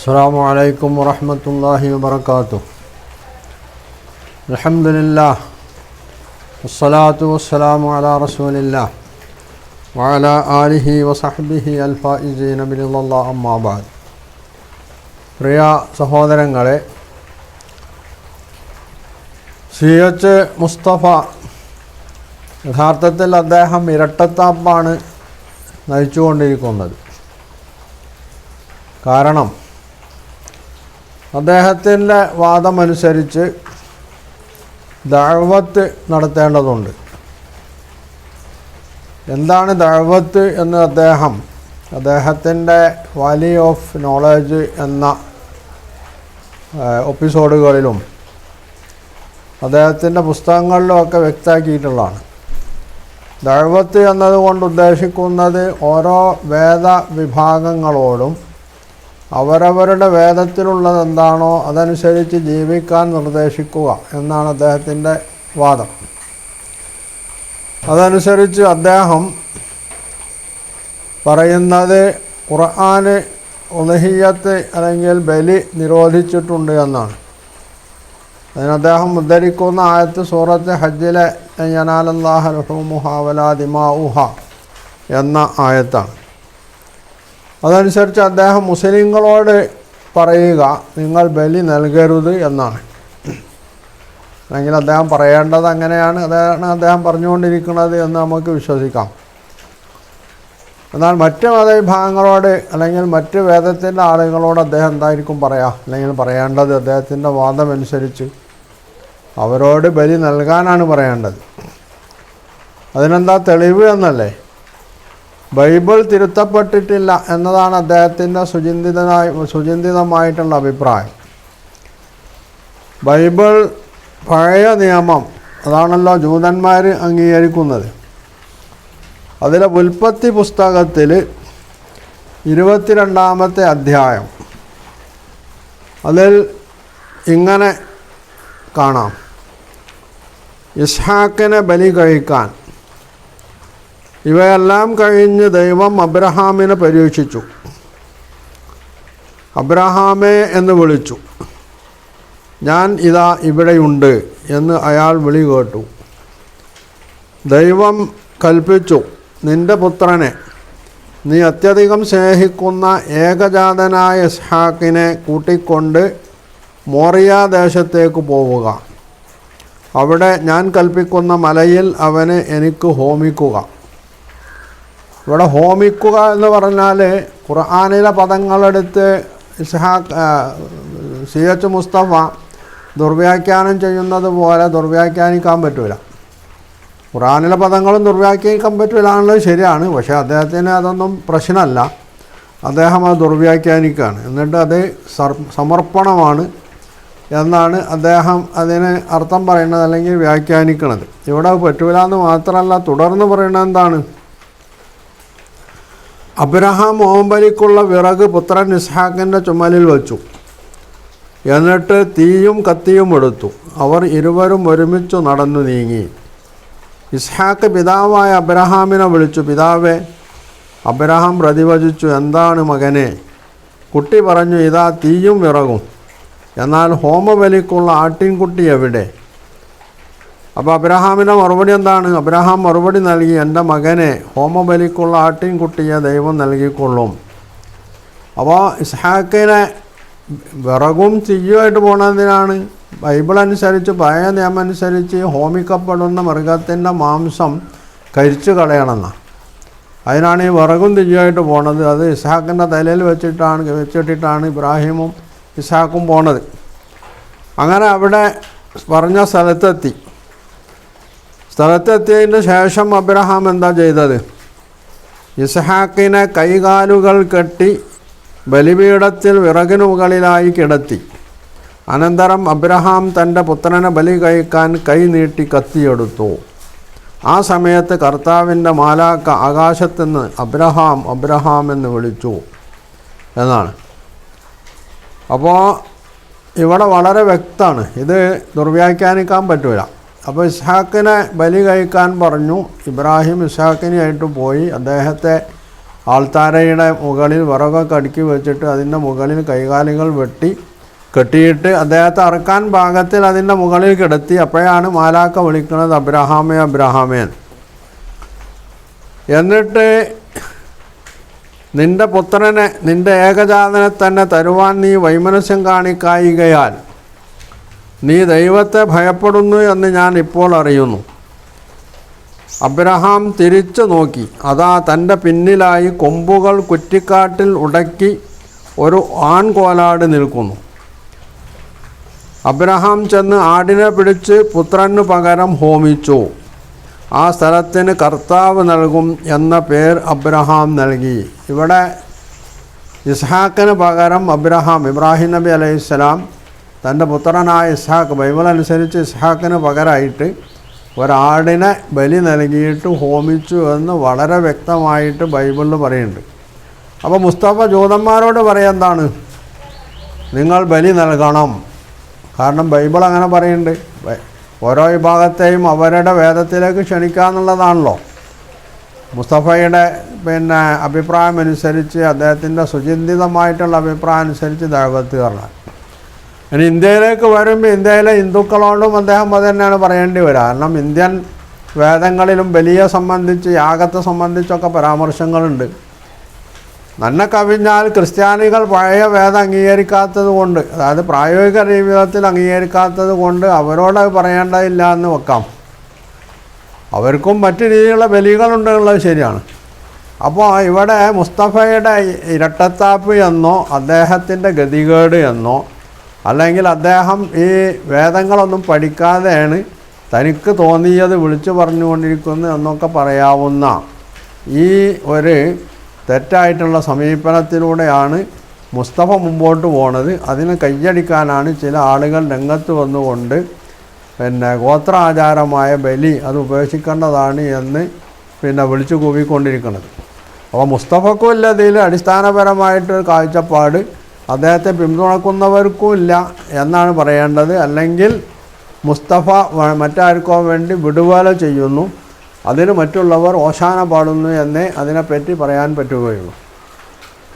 السلام عليكم ورحمة الله وبركاته الحمد لله والصلاة والسلام على رسول الله وعلى آله وصحبه الفائزين برضا الله أما بعد പ്രിയ സഹോദരങ്ങളെ C H Mustafa യഥാർത്ഥത്തിൽ അദ്ദേഹം ഇരട്ടത്താപ്പാണ് നയിച്ചുകൊണ്ടിരിക്കുന്നത് കാരണം അദ്ദേഹത്തിന്റെ വാദമനുസരിച്ച് ദഴവത്ത് നടത്തേണ്ടതുണ്ട്. എന്താണ് ദഴവത്ത് എന്ന് അദ്ദേഹം അദ്ദേഹത്തിന്റെ വാലി ഓഫ് നോളജ് എന്ന എപ്പിസോഡുകളിലും അദ്ദേഹത്തിന്റെ പുസ്തകങ്ങളിലുമൊക്കെ വ്യക്തമാക്കിയിട്ടുള്ളതാണ്. ദഴവത്ത് എന്നതുകൊണ്ട് ഉദ്ദേശിക്കുന്നത് ഓരോ വേദ വിഭാഗങ്ങളോടും അവരവരുടെ വേദത്തിലുള്ളത് എന്താണോ അതനുസരിച്ച് ജീവിക്കാൻ നിർദ്ദേശിക്കുക എന്നാണ് അദ്ദേഹത്തിന്റെ വാദം. അതനുസരിച്ച് അദ്ദേഹം പറയുന്നത് ഖുർആന് ഉലഹിയത്ത് അല്ലെങ്കിൽ ബലി നിരോധിച്ചിട്ടുണ്ട് എന്നാണ്. അതിന് അദ്ദേഹം ഉദ്ധരിക്കുന്ന ആയത്ത് സൂറത്ത് ഹജ്ജിലെ യനാലല്ലാഹുമുഹാവലാദിമാഉഹ എന്ന ആയത്താണ്. അതനുസരിച്ച് അദ്ദേഹം മുസ്ലിങ്ങളോട് പറയുക നിങ്ങൾ ബലി നൽകരുത് എന്നാണ്. അല്ലെങ്കിൽ അദ്ദേഹം പറയേണ്ടത് അങ്ങനെയാണ് അതാണ് അദ്ദേഹം പറഞ്ഞുകൊണ്ടിരിക്കുന്നത് എന്ന് നമുക്ക് വിശ്വസിക്കാം. എന്നാൽ മറ്റ് മതവിഭാഗങ്ങളോട് അല്ലെങ്കിൽ മറ്റ് വേദത്തിന്റെ ആളുകളോട് അദ്ദേഹം എന്തായിരിക്കും പറയാം? അല്ലെങ്കിൽ പറയേണ്ടത് അദ്ദേഹത്തിന്റെ വാദമനുസരിച്ച് അവരോട് ബലി നൽകാനാണ് പറയേണ്ടത്. അതിനെന്താ തെളിവ് എന്നല്ലേ? ബൈബിൾ തിരുത്തപ്പെട്ടിട്ടില്ല എന്നതാണ് അദ്ദേഹത്തിന്റെ സുചിന്തിതനായി സുചിന്തിതമായിട്ടുള്ള അഭിപ്രായം. ബൈബിൾ പഴയ നിയമം അതാണല്ലോ ജൂതന്മാർ അംഗീകരിക്കുന്നത്. അതിലെ ഉൽപ്പത്തി പുസ്തകത്തിൽ ഇരുപത്തിരണ്ടാമത്തെ അധ്യായം. അതിൽ ഇങ്ങനെ കാണാം. ഇസ്ഹാക്കിനെ ബലി കഴിക്കാൻ ഇവയെല്ലാം കഴിഞ്ഞ് ദൈവം അബ്രഹാമിനെ പരീക്ഷിച്ചു. അബ്രഹാമേ എന്ന് വിളിച്ചു. ഞാൻ ഇതാ ഇവിടെയുണ്ട് എന്ന് അയാൾ വിളി കേട്ടു. ദൈവം കൽപ്പിച്ചു നിന്റെ പുത്രനെ നീ അത്യധികം സ്നേഹിക്കുന്ന ഏകജാതനായ ഇസ്ഹാക്കിനെ കൂട്ടിക്കൊണ്ട് മോറിയ ദേശത്തേക്ക് പോവുക. അവിടെ ഞാൻ കൽപ്പിക്കുന്ന മലയിൽ അവനെ എനിക്ക് ഹോമിക്കുക. ഇവിടെ ഹോമിക്കുക എന്ന് പറഞ്ഞാൽ ഖുർആാനിലെ പദങ്ങളെടുത്ത് ഇസ്ഹാഖ് സി എച്ച് മുസ്തഫ ദുർവ്യാഖ്യാനം ചെയ്യുന്നത് പോലെ ദുർവ്യാഖ്യാനിക്കാൻ പറ്റില്ല ഖുറാനിലെ പദങ്ങളും ദുർവ്യാഖ്യാനിക്കാൻ പറ്റില്ല എന്നുള്ളത് ശരിയാണ് പക്ഷേ അദ്ദേഹത്തിന് അതൊന്നും പ്രശ്നമല്ല. അദ്ദേഹം അത് ദുർവ്യാഖ്യാനിക്കുകയാണ്. എന്നിട്ട് അത് സമർപ്പണമാണ് എന്നാണ് അദ്ദേഹം അതിന് അർത്ഥം പറയുന്നത് അല്ലെങ്കിൽ വ്യാഖ്യാനിക്കുന്നത്. ഇവിടെ പറ്റൂല എന്ന് മാത്രമല്ല തുടർന്ന് പറയുന്നത് എന്താണ്? അബ്രഹാം ഓമ്പലിക്കുള്ള വിറക് പുത്രൻ ഇസ്ഹാക്കിന്റെ ചുമലിൽ വച്ചു. എന്നിട്ട് തീയും കത്തിയും എടുത്തു. അവർ ഇരുവരും ഒരുമിച്ചു നടന്നു നീങ്ങി. ഇസ്ഹാക്ക് പിതാവായ അബ്രഹാമിനെ വിളിച്ചു പിതാവേ അബ്രഹാം പ്രതിവചിച്ചു എന്താണ് മകനെ? കുട്ടി പറഞ്ഞു ഇതാ തീയും വിറകും. എന്നാൽ ഹോമബലിക്കുള്ള ആട്ടിൻകുട്ടി എവിടെ? അപ്പോൾ അബ്രഹാമിന്റെ മറുപടി എന്താണ്? അബ്രഹാം മറുപടി നൽകി എന്റെ മകനെ ഹോമബലിക്കുള്ള ആട്ടിൻകുട്ടിയെ ദൈവം നൽകിക്കൊള്ളും. അപ്പോൾ ഇസ്ഹാക്കിനെ വിറകും തീയുമായിട്ട് പോണതിനാണ് ബൈബിൾ അനുസരിച്ച് പഴയ നിയമം അനുസരിച്ച് ഹോമിക്കപ്പെടുന്ന മൃഗത്തിന്റെ മാംസം കരിച്ചു കളയണമെന്നാണ് അതിനാണ് ഈ വിറകും തിരിയായിട്ട് പോണത്. അത് ഇസ്ഹാക്കിന്റെ തലയിൽ വെച്ചിട്ടാണ് വെച്ചിട്ടിട്ടാണ് ഇബ്രാഹിമും ഇസ്ഹാക്കും പോണത്. അങ്ങനെ അവിടെ പറഞ്ഞ സ്ഥലത്തെത്തി. സ്ഥലത്തെത്തിയതിന് ശേഷം അബ്രഹാം എന്താ ചെയ്തത്? ഇസ്ഹാക്കിനെ കൈകാലുകൾ കെട്ടി ബലിപീഠത്തിൽ വിറകിനു മുകളിലായി കിടത്തി. അനന്തരം അബ്രഹാം തന്റെ പുത്രനെ ബലി കഴിക്കാൻ കൈ നീട്ടി കത്തിയെടുത്തു. ആ സമയത്ത് കർത്താവിന്റെ മാലാക്ക ആകാശത്തുനിന്ന് അബ്രഹാം അബ്രഹാം എന്ന് വിളിച്ചു. എന്നാണ്. അപ്പോൾ ഇവിടെ വളരെ വ്യക്തമാണ്. ഇത് ദുർവ്യാഖ്യാനിക്കാൻ പറ്റില്ല അപ്പോൾ ഇസ്ഹാക്കിനെ ബലി കഴിക്കാൻ പറഞ്ഞു. ഇബ്രാഹിം ഇസ്ഹാക്കിനായിട്ട് പോയി. അദ്ദേഹത്തെ ആൾത്താരയുടെ മുകളിൽ വിറകൊക്കെ അടുക്കി വെച്ചിട്ട് അതിന്റെ മുകളിൽ കൈകാലുകൾ വെട്ടി കെട്ടിയിട്ട് അദ്ദേഹത്തെ അറക്കാൻ ഭാഗത്തിൽ അതിന്റെ മുകളിൽ കിടത്തി. അപ്പോഴാണ് മാലാക്ക വിളിക്കുന്നത് അബ്രഹാമേ അബ്രഹാമേൻ എന്നിട്ട് നിന്റെ പുത്രനെ നിന്റെ ഏകജാതനെ തന്നെ തരുവാൻ നീ വൈമനസ്യം കാണിക്കായികയാൽ നീ ദൈവത്തെ ഭയപ്പെടുന്നു എന്ന് ഞാൻ ഇപ്പോൾ അറിയുന്നു. അബ്രഹാം തിരിച്ചു നോക്കി. അതാ തന്റെ പിന്നിലായി കൊമ്പുകൾ കുറ്റിക്കാട്ടിൽ ഉടക്കി ഒരു ആൺകോലാട് നിൽക്കുന്നു. അബ്രഹാം ചെന്ന് ആടിനെ പിടിച്ച് പുത്രന് പകരം ഹോമിച്ചു. ആ സ്ഥലത്തിന് കർത്താവ് നൽകും എന്ന പേർ അബ്രഹാം നൽകി. ഇവിടെ ഇസ്ഹാക്കിന് പകരം അബ്രഹാം ഇബ്രാഹിം നബി അലൈഹിസ്സലാം തന്റെ പുത്രനായ ഇസ്ഹാക്ക് ബൈബിളനുസരിച്ച് ഇസ്ഹാക്കിന് പകരമായിട്ട് ഒരാടിനെ ബലി നൽകിയിട്ട് ഹോമിച്ചു എന്ന് വളരെ വ്യക്തമായിട്ട് ബൈബിളിൽ പറയുന്നുണ്ട്. അപ്പോൾ മുസ്തഫ ജൂതന്മാരോട് പറയാം എന്താണ്? നിങ്ങൾ ബലി നൽകണം. കാരണം ബൈബിൾ അങ്ങനെ പറയുന്നുണ്ട്. ഓരോ വിഭാഗത്തെയും അവരുടെ വേദത്തിലേക്ക് ക്ഷണിക്കുക എന്നുള്ളതാണല്ലോ. മുസ്തഫയുടെ പിന്നെ അഭിപ്രായം അനുസരിച്ച് അദ്ദേഹത്തിന്റെ സുചിന്തിതമായിട്ടുള്ള അഭിപ്രായം അനുസരിച്ച് ദൈവത്ത് പറഞ്ഞാൽ. ഇനി ഇന്ത്യയിലേക്ക് വരുമ്പോൾ ഇന്ത്യയിലെ ഹിന്ദുക്കളോടും അദ്ദേഹം അത് തന്നെയാണ് പറയേണ്ടി വരിക. കാരണം ഇന്ത്യൻ വേദങ്ങളിലും ബലിയെ സംബന്ധിച്ച് യാഗത്തെ സംബന്ധിച്ചൊക്കെ പരാമർശങ്ങളുണ്ട്. നന്നെ കവിഞ്ഞാൽ ക്രിസ്ത്യാനികൾ പഴയ വേദം അംഗീകരിക്കാത്തത് കൊണ്ട് അതായത് പ്രായോഗിക ജീവിതത്തിൽ അംഗീകരിക്കാത്തത് കൊണ്ട് അവരോട് പറയേണ്ടതില്ല എന്ന് വെക്കാം. അവർക്കും മറ്റു രീതിയിലുള്ള ബലികളുണ്ടെന്നുള്ളത് ശരിയാണ്. അപ്പോൾ ഇവിടെ മുസ്തഫയുടെ ഇരട്ടത്താപ്പ് എന്നോ അദ്ദേഹത്തിന്റെ ഗതികേട് എന്നോ അല്ലെങ്കിൽ അദ്ദേഹം ഈ വേദങ്ങളൊന്നും പഠിക്കാതെയാണ് തനിക്ക് തോന്നിയത് വിളിച്ചു പറഞ്ഞുകൊണ്ടിരിക്കുന്നു എന്നൊക്കെ പറയാവുന്ന ഈ ഒരു തെറ്റായിട്ടുള്ള സമീപനത്തിലൂടെയാണ് മുസ്തഫ മുമ്പോട്ട് പോണത്. അതിന് കയ്യടിക്കാനാണ് ചില ആളുകൾ രംഗത്ത് വന്നുകൊണ്ട് പിന്നെ ഗോത്രാചാരമായ ബലി അത് ഉപേക്ഷിക്കേണ്ടതാണ് എന്ന് പിന്നെ വിളിച്ചു കൂവിക്കൊണ്ടിരിക്കുന്നത്. അപ്പോൾ മുസ്തഫക്കും ഇല്ല. ഇതിൽ അടിസ്ഥാനപരമായിട്ടൊരു കാഴ്ചപ്പാട് അദ്ദേഹത്തെ പിന്തുണക്കുന്നവർക്കും ഇല്ല എന്നാണ് പറയേണ്ടത്. അല്ലെങ്കിൽ മുസ്തഫ മറ്റാർക്കോ വേണ്ടി വിടുവേല ചെയ്യുന്നു. അതിന് മറ്റുള്ളവർ ഓശാന പാടുന്നു എന്നേ അതിനെപ്പറ്റി പറയാൻ പറ്റുകയുള്ളൂ.